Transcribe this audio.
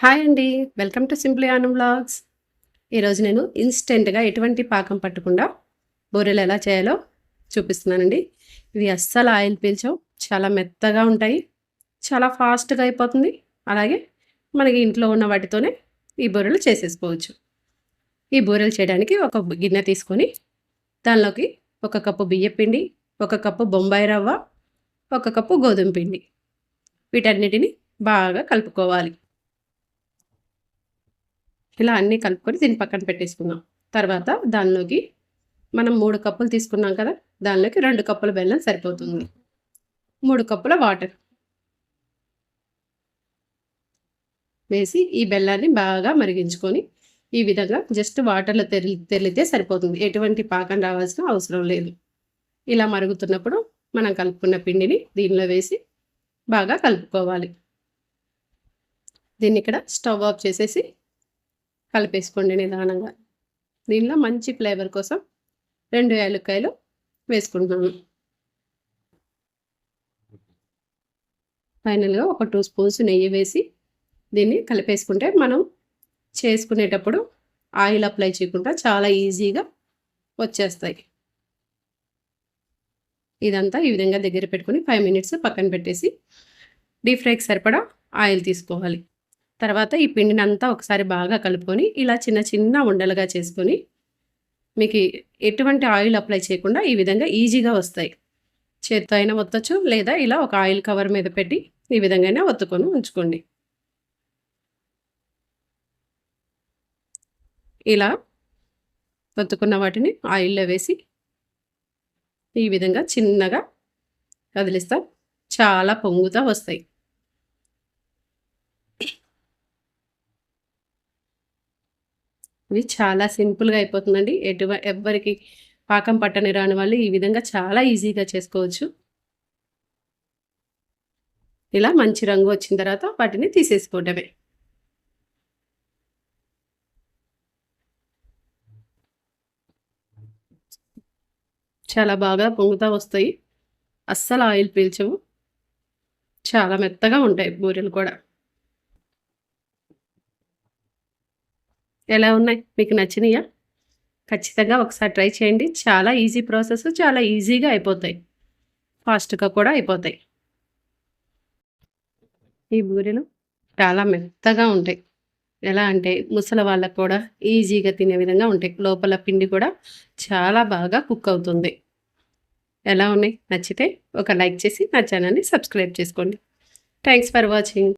Hi అండి. Welcome to simply Aanam blogs ఈరోజు నేను ఇన్స్టెంట్గా ఎటువంటి పాకం పట్టకుండా బూరెలు ఎలా చేయాలో చూపిస్తున్నానండి. ఇవి అస్సలు ఆయిల్ పీల్చవు. చాలా మెత్తగా ఉంటాయి. చాలా ఫాస్ట్గా అయిపోతుంది. అలాగే మనకి ఇంట్లో ఉన్న వాటితోనే ఈ బూరెలు చేసేసుకోవచ్చు. ఈ బూరెలు చేయడానికి ఒక గిన్నె తీసుకొని దానిలోకి ఒక కప్పు బియ్యపిండి ఒక కప్పు బొంబాయి రవ్వ ఒక కప్పు గోధుమ పిండి. వీటన్నిటిని బాగా కలుపుకోవాలి. ఇలా అన్నీ కలుపుకొని దీన్ని పక్కన పెట్టేసుకుందాం. తర్వాత దానిలోకి మనం మూడు కప్పులు తీసుకున్నాం కదా దానిలోకి రెండు కప్పుల బెల్లం సరిపోతుంది. మూడు కప్పుల వాటర్ వేసి ఈ బెల్లాన్ని బాగా మరిగించుకొని ఈ విధంగా జస్ట్ వాటర్లో తెరి తెరిలితే సరిపోతుంది. ఎటువంటి పాకం రావాల్సిన అవసరం లేదు. ఇలా మరుగుతున్నప్పుడు మనం కలుపుకున్న పిండిని దీనిలో వేసి బాగా కలుపుకోవాలి. దీన్ని ఇక్కడ స్టవ్ ఆఫ్ చేసేసి కలిపేసుకోండి నిదానంగా. దీనిలో మంచి ఫ్లేవర్ కోసం రెండు యాలక్కాయలు వేసుకుంటున్నాను. ఫైనల్గా ఒక టూ స్పూన్స్ నెయ్యి వేసి దీన్ని కలిపేసుకుంటే మనం చేసుకునేటప్పుడు ఆయిల్ అప్లై చేయకుండా చాలా ఈజీగా వచ్చేస్తాయి. ఇదంతా ఈ విధంగా దగ్గర పెట్టుకుని ఫైవ్ మినిట్స్ పక్కన పెట్టేసి డీప్ ఫ్రైకి సరిపడా ఆయిల్ తీసుకోవాలి. తర్వాత ఈ పిండిని అంతా ఒకసారి బాగా కలుపుకొని ఇలా చిన్న చిన్న ఉండలుగా చేసుకొని మీకు ఎటువంటి ఆయిల్ అప్లై చేయకుండా ఈ విధంగా ఈజీగా వస్తాయి. చేత్తో అయినా ఒత్తచ్చు లేదా ఇలా ఒక ఆయిల్ కవర్ మీద పెట్టి ఈ విధంగా ఒత్తుకొని ఉంచుకోండి. ఇలా ఒత్తుకున్న వాటిని ఆయిల్లో వేసి ఈ విధంగా చిన్నగా కదిలిస్తాం చాలా పొంగుతా వస్తాయి. ఇవి చాలా సింపుల్గా అయిపోతుందండి. ఎటువ ఎవ్వరికి పాకం పట్టని రాని వాళ్ళు ఈ విధంగా చాలా ఈజీగా చేసుకోవచ్చు. ఇలా మంచి రంగు వచ్చిన తర్వాత వాటిని తీసేసుకోవడమే. చాలా బాగా పొంగుతా వస్తాయి. అస్సలు ఆయిల్ పీల్చవు. చాలా మెత్తగా ఉంటాయి బూరెలు కూడా. ఎలా ఉన్నాయి? మీకు నచ్చినాయా? ఖచ్చితంగా ఒకసారి ట్రై చేయండి. చాలా ఈజీ ప్రాసెస్ చాలా ఈజీగా అయిపోతాయి. ఫాస్ట్గా కూడా అయిపోతాయి. ఈ బూరెలు చాలా మెత్తగా ఉంటాయి. ఎలా అంటే ముసలి వాళ్ళకు కూడా ఈజీగా తినే విధంగా ఉంటాయి. లోపల పిండి కూడా చాలా బాగా కుక్ అవుతుంది. ఎలా ఉన్నాయి? నచ్చితే ఒక లైక్ చేసి నా ఛానల్ని సబ్స్క్రైబ్ చేసుకోండి. Thanks for watching.